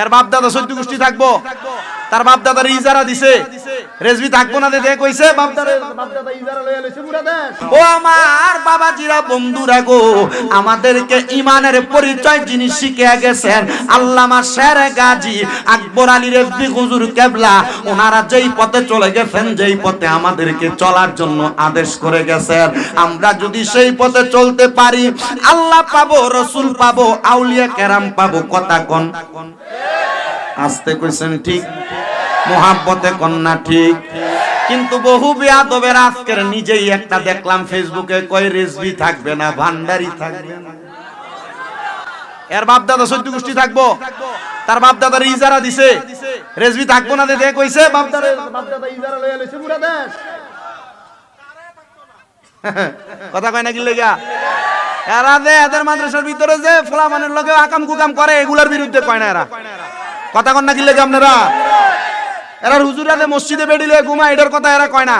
এর বাপ দাদা চৈত্য গোষ্ঠী থাকব। তার বাপ দাদার ইজারা দিছে। রেজবি থাকব না দেখে কইছে বাপ দাদা বাপ দাদা ইজারা লইয়া লইছে পুরা দেশ। ও আমার বাবাজিরা বন্ধুরা গো আমাদেরকে ইমানের পরিচয় যিনি শিখে গেছেন আল্লামা শের গাজী আকবর আলী রেজবি হুজুর কেবলা ওনারা যেই পথে চলে গেছেন যেই পথে আমাদেরকে চলার জন্য আদেশ করে গেছেন। আমরা যদি সেই পথে চলতে পারি আল্লাহ পাবো রসুল পাবো আউলিয়া কেরাম পাবো কথা কন। আসতে কইছেন ঠিক, মোহাব্বতে কন্যা ঠিক। কিন্তু বহু বেয়াদবের আজকের নিজেই একটা দেখলাম ফেসবুকে কয় রেজবি থাকবে না, ভান্ডারি থাকবে এর বাপ দাদা সৈত্য গোষ্ঠী থাকব, তার বাপ দাদার ইজারা দিছে। রেজবি থাকব না দেখে কইছে বাপ দাদা ইজারা লইয়া লইছে পুরা দেশ। কথা কয় না কি লেগা? এরা যে এদের মাদ্রাসার ভিতরে যে ফোলামানের লগে আকাম কুকাম করে, এগুলার বিরুদ্ধে কয় না এরা? কথা কন না কি লেগে আপনারা? এরা হুজুরা যে মসজিদে বেডিলে ঘুমা এটার কথা এরা কয় না।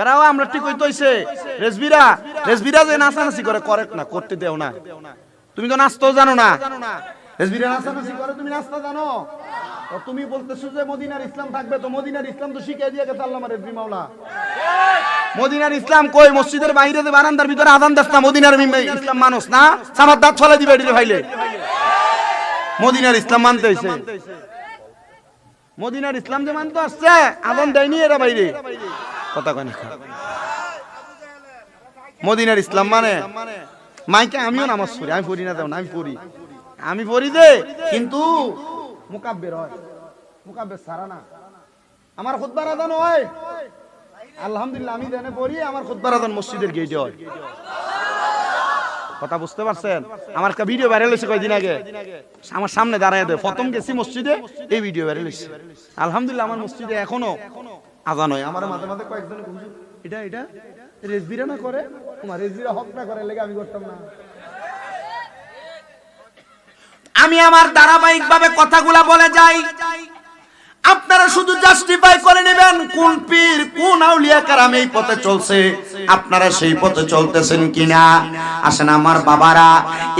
এরাও আমরা ঠিক হইতে হইছে। রেজবিরা রেজবিরা যে করে না, করতে দেও না। তুমি তো নাচতেও জানো না। নাচানাচি করে, তুমি নাচতে জানো? তুমি বলতেছো যে মদিনার ইসলাম থাকবে, তো মদিনার ইসলাম তো শিখিয়ে দিয়ে গেছে আল্লাহ রেজবি মাওলা। মদিনার ইসলাম কই? মসজিদের বাইরে যে বারান্দার ভিতরে আদান দাস না, মদিনার ইসলাম মানুষ না? সামার দাঁত ফলে দিবে ভাইলে। মদিনার ইসলাম মানতে হইছে। মদিনার ইসলাম যে মানতে আসছে, আদান দেয়নি এরা বাইরে। কথা কয় না মদিনার ইসলাম মানে? মাইকে আমিও নামাজ পড়ি, আমি পড়ি না তেমন, আমি পড়ি। আমি পড়ি দে কিন্তু মুকাব্বের হয়। মুকাব্বের সারা না। আমার খুতবার আদান হয়। আলহামদুলিল্লাহ, আমি দেনে পড়ি, আমার খুতবার আদান মসজিদের গেটে হয়। কথা বুঝতে পারছেন? আমার একটা ভিডিও ভাইরাল হয়েছে কয়দিন আগে। আমার সামনে দাঁড়ায় দেয় প্রথম গেছি মসজিদে, এই ভিডিও ভাইরাল হয়েছে। আলহামদুলিল্লাহ, আমার মসজিদে এখনও আজান হয়। আমার মাঝে মাঝে কয়েকজন এটা এটা? রেজবিরা না করে? তোমার রেজবিরা হক না করে, লেগে আমি করতাম না। আমি আমার ধারাবাহিক ভাবে কথাগুলা বলে যাই। আপনারা শুধু জাস্টিফাই করে নেবেন কোন পীর, কোন আউলিয়া কারাম এই পথে চলছে? আপনারা সেই পথে চলতেছেন কিনা? আসেন আমার বাবারা,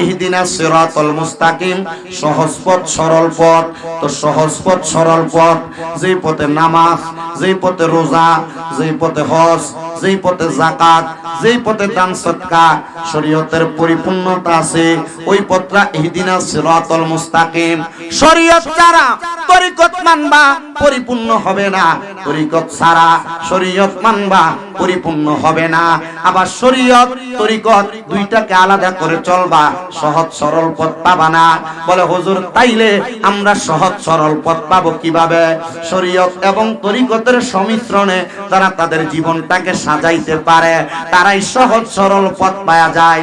ইহদিনা সিরাতাল মুস্তাকিম, সহজ পথ, সরল পথ। তো সহজ পথ, সরল পথ, যেই পথে নামাজ, যেই পথে রোজা, যেই পথে হজ, যেই পথে জাকাত যেই পথে দান সৎকা শরীয়তের পরিপূর্ণতা আছে। ওই পথটা ইহদিনা সিরাতাল মুস্তাকিম। শরীয়ত ছাড়া তরিকত মানবা, পরিপূর্ণ হবে না। তরিকত সারা শরীয়ত মানবা। পরিপূর্ণ হবে না। আবার শরীয়ত, তরিকত দুইটাকে আলাদা করে চলবা। সহজ, সরল পথ পাবা না। বলে, হুজুর, তাইলে আমরা সহজ, সরল পথ পাবো কীভাবে? শরীয়ত এবং তরিকতের সমিশ্রণে তারা তাদের জীবনটাকে সাজাইতে পারে, তারাই সহজ, সরল পথ পাওয়া যায়।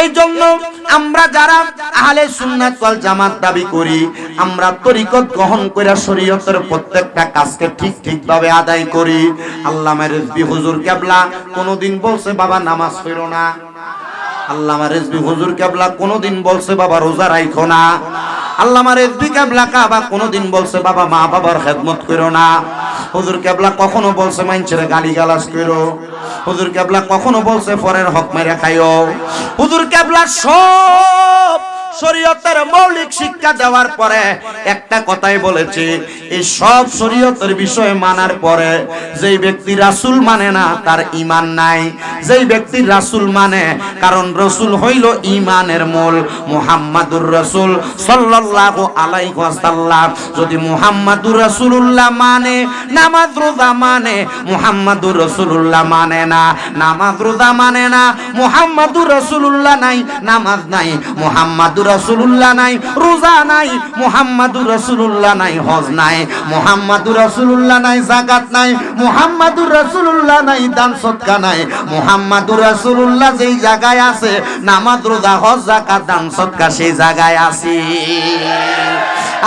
এই জন্য আমরা যারা আহলে সুন্নাত ওয়াল জামাত দাবি করি, আমরা তরিকত গ্রহণ করে শরীয়তের প্রত্যেকটা কাজকে ঠিক ঠিক ভাবে আদায় করি। আল্লামা রিজভী হুজুর কেবলা, কোনোদিন বলছে বাবা নামাজ পড়ো না। আল্লামা রিজভী হুজুর কেবলা, কোনোদিন বলছে বাবা রোজা রাখো না। আল্লামা রিজভী কেবলা কাবা, কোনোদিন বলছে বাবা মা বাবার খেদমত করো না। হুজুর কেবলা কখনো বলছে মানুষের গালি গালাজ করো। হুজুর কেবলা কখনো বলছে পরের হক মেরে খাইও। হুজুর কেবলা সব শরীয়তের মৌলিক শিক্ষা দেওয়ার পরে একটা কথাই বলেছে, এই সব শরীয়তের বিষয় মানার পরে যেই ব্যক্তি রাসূল মানে না, তার ঈমান নাই। যেই ব্যক্তি রাসূল মানে কারণ রসুল হইল ঈমানের মূল, মুহাম্মাদুর রাসূল সাল্লাল্লাহু আলাইহি ওয়াসাল্লাম। যদি মুহাম্মাদুর রাসূলুল্লাহ মানে নামাজ রোজা মানে মুহাম্মাদুর রাসূলুল্লাহ মানে না। নামাজ রোজা মানে না, মুহাম্মাদুর রাসূলুল্লাহ নাই, নামাজ নাই, মুহাম্মাদুর রাসূলুল্লাহ নাই রোজা নাই মুহাম্মাদুর রাসূলুল্লাহ নাই হজ নাই মুহাম্মাদুর রাসূলুল্লাহ নাই যাকাত নাই মুহাম্মাদুর রাসূলুল্লাহ নাই দান সদকা নাই মুহাম্মাদুর রাসূলুল্লাহ যেই জায়গায় আছে নামাজ রোজা হজ যাকাত দান সদকা সেই জায়গায় আছে।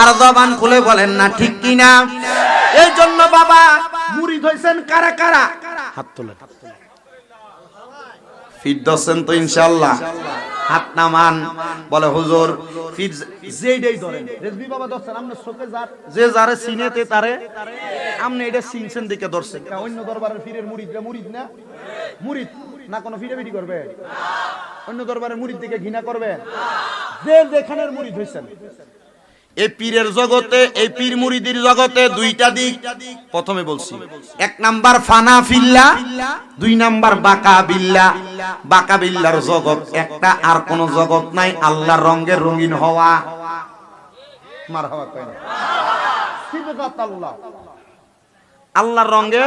আর জবান খুলে বলেন না ঠিক কিনা এই জন্য বাবা মুরিদ হইছেন কারা কারা? হাত তোলেন। ফিট দছেন তো ইনশাআল্লাহ। হাত নামান বলে হুজুর ফিট যেইটাই ধরেন। রেজবি বাবা দছেন আপনি চোখে যার যে যারে চিনেতে তারে আমনে এটা চিনছেন দেখে ধরছেন অন্য দরবারের ফিরের মুরিদরা মুরিদ না? মুরিদ না কোনো করবে? অন্য দরবারের মুরিদ দিকে ঘৃণা করবে? যে যেখানের মুরিদ হইছেন। এই পীরের জগতে, এই পীর মুরিদির জগতে দুইটা দিক। প্রথমে বলছি, এক নাম্বার ফানা ফিল্লা, দুই নাম্বার বাকা বিল্লা। বাকা বিল্লার জগৎ একটা, আর কোন জগৎ নাই, আল্লাহর রঙের রঙিন হওয়া। মার হওয়া। আল্লাহর রঙে।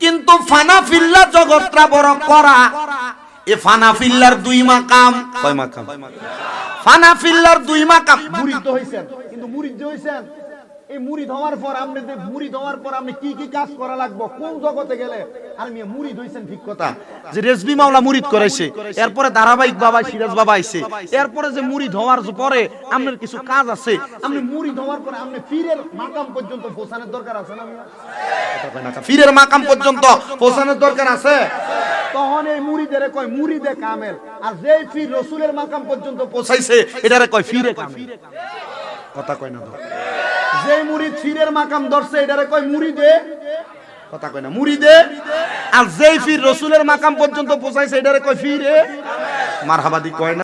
কিন্তু ফানা ফিল্লা জগৎটা বড় করা, এ ফানা ফিল্লার দুই মাকাম। কয় মাকাম? দুই মাকাম। মুরিদ হইছেন। কিন্তু মুরিদ যে হইছেন এই পর আপনি যে পর আপনি কি কি কাজ করা লাগবে? কোন জগতে গেলে? আর মিয়া ঠিক কথা। যে রেজবি মাওলা করাইছে এরপরে ধারাবাহিক বাবা সিরাজ বাবা আইছে এরপরে যে মুরিদ হওয়ার পরে আপনার কিছু কাজ আছে আপনি মুরিদ হওয়ার পরে আপনি পীরের মাকাম পর্যন্ত পৌঁছানোর দরকার আছে না? পীরের মাকাম পর্যন্ত পৌঁছানোর দরকার আছে? তখন এই মুড়িদের কয় মুড়িদে কামেল। আর যেই ফির রসুলের মাকাম পর্যন্ত পৌঁছাইছে এটারে কয় ফিরে কামেল। কথা কয় না তো। যে মুড়িদ ফিরের মাকাম ধরছে এটারে কয় মুড়িদে। কথা কয় না মুড়িদে। আর যেই ফির রসুলের মাকাম পর্যন্ত পৌঁছাইছে এটারে কয় ফিরে মারহাবাদি কয় না।